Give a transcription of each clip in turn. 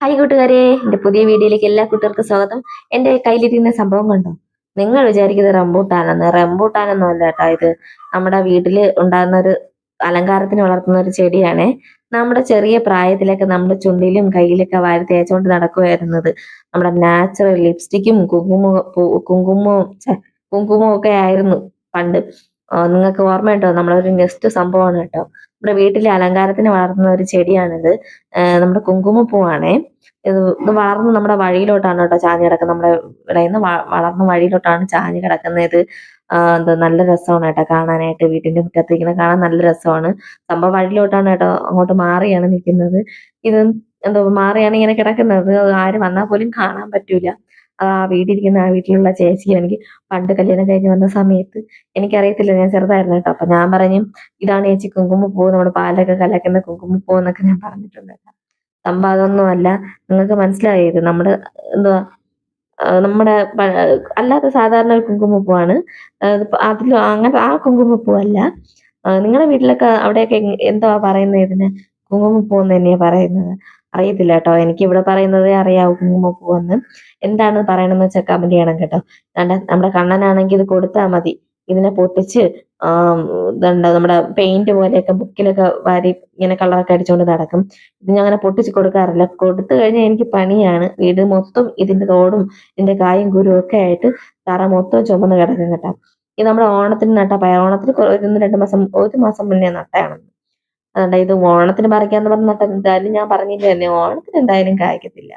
Hi കൂട്ടുകാരെ എന്റെ പുതിയ വീഡിയോയിലേക്ക് എല്ലാ കൂട്ടുകാർക്കും സ്വാഗതം. എന്റെ കയ്യിലിരിക്കുന്ന സംഭവം കണ്ടോ? നിങ്ങൾ വിചാരിക്കുന്നത് റംബൂട്ടാനെന്ന്. റംബൂട്ടാനൊന്നും അല്ല കേട്ടോ ഇത്. നമ്മുടെ വീട്ടിൽ ഉണ്ടാകുന്ന ഒരു അലങ്കാരത്തിന് വളർത്തുന്ന ഒരു ചെടിയാണ്. നമ്മുടെ ചെറിയ പ്രായത്തിലൊക്കെ നമ്മുടെ ചുണ്ടിലും കയ്യിലൊക്കെ വാരി തേച്ചുകൊണ്ട് നടക്കുമായിരുന്നത് നമ്മുടെ നാച്ചുറൽ ലിപ്സ്റ്റിക്കും കുങ്കുമ കുങ്കുമവും കുങ്കുമവും ഒക്കെ ആയിരുന്നു പണ്ട്. നിങ്ങൾക്ക് ഓർമ്മയുണ്ടോ? നമ്മളൊരു നെക്സ്റ്റ് സംഭവമാണ് കേട്ടോ. നമ്മുടെ വീട്ടിലെ അലങ്കാരത്തിന് വളർത്തുന്ന ഒരു ചെടിയാണിത്. നമ്മുടെ കുങ്കുമപ്പൂവാണേ. ഇത് വളർന്ന് നമ്മുടെ വഴിയിലോട്ടാണ് കേട്ടോ ചാഞ്ഞ് കിടക്കുന്നത്. നമ്മുടെ ഇവിടെ നിന്ന് വളർന്ന് വഴിയിലോട്ടാണ് ചാഞ്ഞ് കിടക്കുന്നത്. ഇത് എന്താ നല്ല രസമാണ് കേട്ടോ കാണാനായിട്ട്. വീട്ടിന്റെ മുറ്റത്ത് ഇങ്ങനെ കാണാൻ നല്ല രസമാണ്. സംഭവം വഴിയിലോട്ടാണ് കേട്ടോ അങ്ങോട്ട് മാറിയാണ് നിൽക്കുന്നത്. ഇത് എന്തോ മാറിയാണ് ഇങ്ങനെ കിടക്കുന്നത്. ആര് വന്നാൽ പോലും കാണാൻ പറ്റൂല. ആ വീട്ടിലിരിക്കുന്ന ആ വീട്ടിലുള്ള ചേച്ചി എനിക്ക് പണ്ട് കല്യാണം കഴിഞ്ഞ് വന്ന സമയത്ത് എനിക്കറിയത്തില്ല ഞാൻ ചെറുതായിരുന്നു കേട്ടോ. അപ്പൊ ഞാൻ പറഞ്ഞു ഇതാണ് ചേച്ചി കുങ്കുമപ്പൂ നമ്മുടെ പാലൊക്കെ കലക്കുന്ന കുങ്കുമപ്പൂ എന്നൊക്കെ ഞാൻ പറഞ്ഞിട്ടുണ്ട് സംഭവം അതൊന്നും അല്ല. നിങ്ങൾക്ക് മനസ്സിലായത് നമ്മുടെ എന്തുവാ നമ്മുടെ അല്ലാത്ത സാധാരണ ഒരു കുങ്കുമപ്പൂവാണ്. അതിലും അങ്ങനെ ആ കുങ്കുമപ്പൂ അല്ല. നിങ്ങളുടെ വീട്ടിലൊക്കെ അവിടെയൊക്കെ എന്തുവാ പറയുന്നത് ഇതിന്? കുങ്കുമപ്പൂ എന്ന് തന്നെയാ പറയുന്നത്. അറിയത്തില്ല കേട്ടോ എനിക്ക് ഇവിടെ പറയുന്നതേ അറിയാവൂ കുങ്കുമപ്പൂ എന്ന് എന്താണ് പറയണമെന്ന് വെച്ചാൽ കമന്റ് ചെയ്യണം കേട്ടോ. കണ്ട നമ്മുടെ കണ്ണനാണെങ്കിൽ ഇത് കൊടുത്താൽ മതി. ഇതിനെ പൊട്ടിച്ച് ഇതുണ്ട് നമ്മുടെ പെയിന്റ് പോലെയൊക്കെ ബുക്കിലൊക്കെ വാരി ഇങ്ങനെ കളറൊക്കെ അടിച്ചുകൊണ്ട് നടക്കും. ഇത് ഞാൻ അങ്ങനെ പൊട്ടിച്ച് കൊടുക്കാറില്ല. കൊടുത്തു കഴിഞ്ഞാൽ എനിക്ക് പണിയാണ്. വീട് മൊത്തം ഇതിന്റെ തോടും ഇതിന്റെ കായും കുരുവും ഒക്കെ ആയിട്ട് തറ മൊത്തം ചുമന്ന് കിടക്കും കേട്ടോ. ഇത് നമ്മുടെ ഓണത്തിന് നട്ട പയർ ഓണത്തിന് ഒരു രണ്ട് മാസം ഒരു മാസം മുന്നേ നട്ടയാണ് അതുകൊണ്ട് ഇത് ഓണത്തിന് പറിക്കാന്ന് പറഞ്ഞിട്ട് എന്തായാലും ഞാൻ പറഞ്ഞില്ല തന്നെ ഓണത്തിന് എന്തായാലും കായ്ക്കത്തില്ല.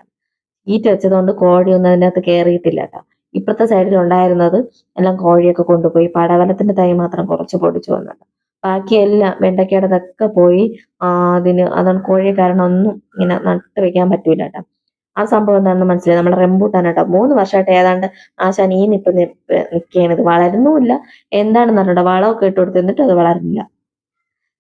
ഈറ്റ വെച്ചതുകൊണ്ട് കോഴിയൊന്നും അതിനകത്ത് കയറിയിട്ടില്ല കേട്ടോ. ഇപ്പുറത്തെ സൈഡിൽ ഉണ്ടായിരുന്നത് എല്ലാം കോഴിയൊക്കെ കൊണ്ടുപോയി പടവലത്തിന്റെ തൈ മാത്രം കുറച്ച് പൊടിച്ചു വന്നിട്ട്. ബാക്കിയെല്ലാം വെണ്ടയ്ക്കേടതൊക്കെ പോയി അതിന് അതാണ് കോഴി കാരണം ഒന്നും ഇങ്ങനെ നട്ട് വെക്കാൻ പറ്റൂല കേട്ടോ. ആ സംഭവം എന്താണെന്ന് മനസ്സിലായി? നമ്മുടെ റെമ്പൂട്ടാൻ കേട്ടോ. മൂന്ന് വർഷമായിട്ട് ഏതാണ്ട് ആശാൻ ഈ നിപ്പ് നിൽക്കുകയാണ്. ഇത് വളരുന്നുമില്ല. എന്താണെന്ന് അറിഞ്ഞൂടാ? വളമൊക്കെ ഇട്ട് കൊടുത്ത് എന്നിട്ട് അത് വളരുന്നില്ല.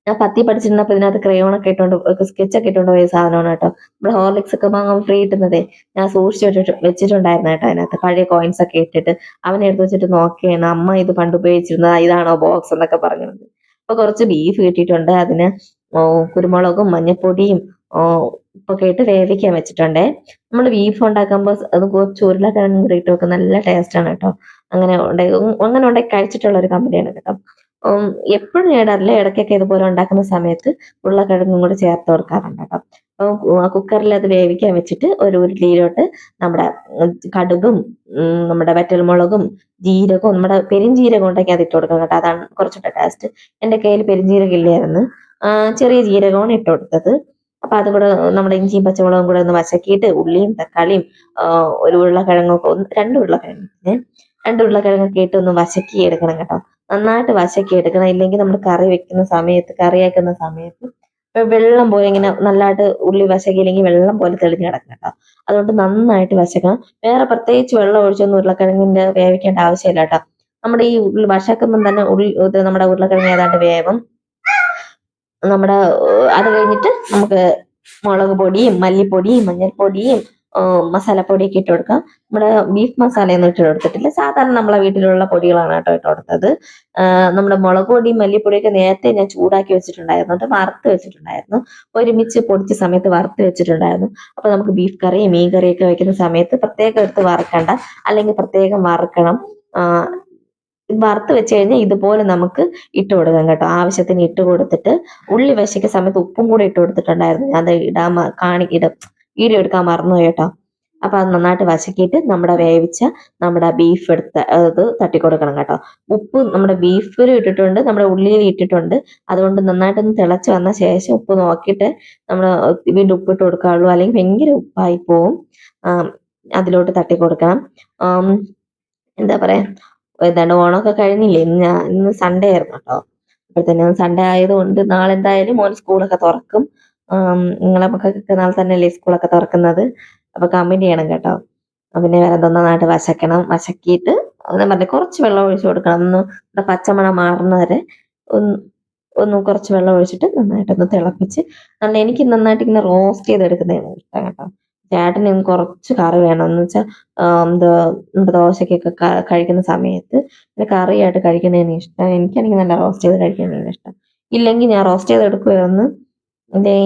ഞാൻ പത്തി പഠിച്ചിരുന്നപ്പോ ഇതിനകത്ത് ക്രയോൺ ഒക്കെ ഇട്ടുകൊണ്ട് സ്കെച്ച് ഒക്കെ ഇട്ടുകൊണ്ട് പോയ സാധനമാണ് കേട്ടോ. നമ്മുടെ ഹോർലിക്സ് ഒക്കെ വാങ്ങാൻ ഫ്രീ കിട്ടുന്നതേ. ഞാൻ സൂക്ഷിച്ചു വെച്ചിട്ട് വെച്ചിട്ടുണ്ടായിരുന്നു കേട്ടോ അതിനകത്ത്. പഴയ കോയിൻസ് ഒക്കെ ഇട്ടിട്ട്. അവനെ എടുത്ത് വെച്ചിട്ട് നോക്കിയാണ് അമ്മ ഇത് പണ്ട് ഉപയോഗിച്ചിരുന്നത് ഇതാണോ ബോക്സ് എന്നൊക്കെ പറഞ്ഞിരുന്നത് അപ്പൊ കുറച്ച് ബീഫ് കിട്ടിയിട്ടുണ്ട് അതിന്. കുരുമുളകും മഞ്ഞപ്പൊടിയും ഇപ്പൊ കേട്ട് വേവിക്കാൻ വെച്ചിട്ടുണ്ടേ. നമ്മൾ ബീഫ് ഉണ്ടാക്കുമ്പോൾ അത് കുറച്ച് കൂടി ഇട്ട് വെക്കും നല്ല ടേസ്റ്റ് ആണ് കേട്ടോ. അങ്ങനെ ഉണ്ടായി അങ്ങനെ ഉണ്ടാക്കി കഴിച്ചിട്ടുള്ള ഒരു കമ്പനിയാണ് കേട്ടോ. എപ്പോഴും ഇടാറില്ല ഇടയ്ക്കൊക്കെ ഇതുപോലെ ഉണ്ടാക്കുന്ന സമയത്ത് ഉരുളക്കിഴങ്ങും കൂടെ ചേർത്ത് കൊടുക്കാറുണ്ട് കേട്ടോ. അപ്പോൾ കുക്കറിൽ അത് വേവിക്കാൻ വെച്ചിട്ട് ഒരു ഉരുളിയിലോട്ട് നമ്മുടെ കടുകും നമ്മുടെ വറ്റൽമുളകും ജീരകവും നമ്മുടെ പെരിഞ്ജീരകം ഉണ്ടെങ്കിൽ അത് ഇട്ട് കൊടുക്കണം കേട്ടോ. അതാണ് കുറച്ചുകൂടെ ടേസ്റ്റ് എന്റെ കയ്യിൽ പെരിഞ്ജീരകം ഇല്ലായിരുന്നു. ചെറിയ ജീരകമാണ് ഇട്ട് കൊടുത്തത്. അപ്പൊ അത് കൂടെ നമ്മുടെ ഇഞ്ചിയും പച്ചമുളകും കൂടെ ഒന്ന് വശക്കിയിട്ട് ഉള്ളിയും തക്കാളിയും ഒരു ഉരുളക്കിഴങ്ങൊക്കെ ഒന്ന് രണ്ട് ഉരുളക്കിഴങ്ങ് രണ്ട് ഉരുളക്കിഴങ്ങൊക്കെ ഇട്ട് ഒന്ന് വശക്കി എടുക്കണം കേട്ടോ. നന്നായിട്ട് വശക്കി എടുക്കണം. ഇല്ലെങ്കിൽ നമ്മൾ കറി വെക്കുന്ന സമയത്ത് കറി വയ്ക്കുന്ന സമയത്ത് വെള്ളം പോലെ ഇങ്ങനെ നല്ലതായിട്ട് ഉള്ളി വശക്കിയില്ലെങ്കിൽ വെള്ളം പോലെ തെളിഞ്ഞ് കിടക്കണം കേട്ടോ അതുകൊണ്ട് നന്നായിട്ട് വശക്കണം. വേറെ പ്രത്യേകിച്ച് വെള്ളം ഒഴിച്ചൊന്നും ഉരുളക്കിഴങ്ങിന്റെ വേവിക്കേണ്ട ആവശ്യമില്ല കേട്ടോ നമ്മുടെ ഈ ഉള്ളി വശക്കുമ്പം തന്നെ ഉള്ളി ഇത് നമ്മുടെ ഉരുളക്കിഴങ്ങ് ഏതാണ്ട് വേവും. നമ്മുടെ അത് കഴിഞ്ഞിട്ട് നമുക്ക് മുളക് പൊടിയും മല്ലിപ്പൊടിയും മഞ്ഞൾപ്പൊടിയും മസാലപ്പൊടിയൊക്കെ ഇട്ട് കൊടുക്കാം. നമ്മുടെ ബീഫ് മസാലയൊന്നും ഇട്ട് കൊടുത്തിട്ടില്ല. സാധാരണ നമ്മളെ വീട്ടിലുള്ള പൊടികളാണ് കേട്ടോ ഇട്ട് കൊടുത്തത്. നമ്മുടെ മുളക് പൊടിയും മല്ലിപ്പൊടിയൊക്കെ നേരത്തെ ഞാൻ ചൂടാക്കി വെച്ചിട്ടുണ്ടായിരുന്നു. അത് വറുത്ത് വെച്ചിട്ടുണ്ടായിരുന്നു. ഒരുമിച്ച് പൊടിച്ച സമയത്ത് വറുത്ത് വെച്ചിട്ടുണ്ടായിരുന്നു. അപ്പൊ നമുക്ക് ബീഫ് കറി മീൻ കറിയൊക്കെ വെക്കുന്ന സമയത്ത് പ്രത്യേകം എടുത്ത് വറുക്കണ്ട. അല്ലെങ്കിൽ പ്രത്യേകം വറുക്കണം. വറുത്ത് വെച്ച് കഴിഞ്ഞാൽ ഇതുപോലെ നമുക്ക് ഇട്ട് കൊടുക്കാം കേട്ടോ. ആവശ്യത്തിന് ഇട്ട് കൊടുത്തിട്ട് ഉള്ളി വിശയ്ക്ക സമയത്ത് ഉപ്പും കൂടെ ഇട്ട് കൊടുത്തിട്ടുണ്ടായിരുന്നു. ഞാൻ അത് ഇടാൻ കാണി വീഡിയോ എടുക്കാൻ മറന്നു കേട്ടോ. അപ്പൊ അത് നന്നായിട്ട് വശക്കിയിട്ട് നമ്മുടെ വേവിച്ച നമ്മുടെ ബീഫ് എടുത്ത് അത് തട്ടി കൊടുക്കണം കേട്ടോ. ഉപ്പ് നമ്മുടെ ബീഫിൽ ഇട്ടിട്ടുണ്ട് നമ്മുടെ ഉള്ളിയിൽ ഇട്ടിട്ടുണ്ട്. അതുകൊണ്ട് നന്നായിട്ടൊന്ന് തിളച്ച് വന്ന ശേഷം ഉപ്പ് നോക്കിയിട്ട് നമ്മൾ വീണ്ടും ഉപ്പിട്ട് കൊടുക്കാവുള്ളൂ. അല്ലെങ്കിൽ ഭയങ്കര ഉപ്പായി പോവും. അതിലോട്ട് തട്ടി കൊടുക്കണം. എന്താ പറയാ എന്താണ് ഓണമൊക്കെ കഴിഞ്ഞില്ലേ? ഇന്ന് ഇന്ന് സൺഡേ ആയിരുന്നു കേട്ടോ. അപ്പോഴത്തേനും സൺഡേ ആയതുകൊണ്ട് നാളെ എന്തായാലും മോൻ സ്കൂളൊക്കെ തുറക്കും. നിങ്ങളെ മക്കൾക്കൊക്കെ നാളെ തന്നെയല്ലേ സ്കൂളൊക്കെ തുറക്കുന്നത്? അപ്പൊ കമന്റ് ചെയ്യണം കേട്ടോ. പിന്നെ വേറെ നന്നായിട്ട് വശക്കണം. വശക്കിയിട്ട് ഞാൻ പറഞ്ഞ കുറച്ച് വെള്ളം ഒഴിച്ചു കൊടുക്കണം. ഒന്ന് ഇവിടെ പച്ചമണം മാറുന്നവരെ ഒന്ന് ഒന്ന് കുറച്ച് വെള്ളം ഒഴിച്ചിട്ട് നന്നായിട്ടൊന്ന് തിളപ്പിച്ച് നല്ല എനിക്ക് നന്നായിട്ട് ഇങ്ങനെ റോസ്റ്റ് ചെയ്തെടുക്കുന്നതാണ് ഇഷ്ടം കേട്ടോ. ചേട്ടന് കുറച്ച് കറി വേണം. എന്ന് വെച്ചാൽ എന്താ നമ്മുടെ ദോശക്കൊക്കെ കഴിക്കുന്ന സമയത്ത് പിന്നെ കറിയായിട്ട് കഴിക്കുന്നതിന് ഇഷ്ടം. എനിക്കാണെങ്കിൽ നല്ല റോസ്റ്റ് ചെയ്ത് കഴിക്കുന്നതിന് ഇഷ്ടം. ഇല്ലെങ്കിൽ ഞാൻ റോസ്റ്റ് ചെയ്ത് എടുക്കുമായിരുന്നു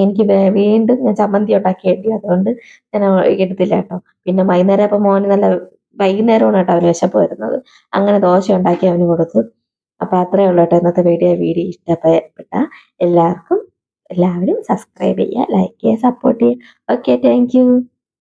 എനിക്ക് വീണ്ടും ഞാൻ ചമ്മന്തി ഉണ്ടാക്കി ഉണ്ടാക്കിയേണ്ടി അതുകൊണ്ട് ഞാൻ എടുത്തില്ല കേട്ടോ. പിന്നെ വൈകുന്നേരം അപ്പം മോന് നല്ല വൈകുന്നേരമാണ് കേട്ടോ അവന് വിശപ്പ് വരുന്നത്. അങ്ങനെ ദോശ ഉണ്ടാക്കി അവന് കൊടുത്തു. അപ്പൊ അത്രേ ഉള്ളൂ കേട്ടോ ഇന്നത്തെ വീഡിയോ. വീഡിയോ ഇഷ്ടപ്പെട്ട എല്ലാവർക്കും എല്ലാവരും സബ്സ്ക്രൈബ് ചെയ്യുക ലൈക്ക് ചെയ്യുക സപ്പോർട്ട് ചെയ്യുക. Okay thank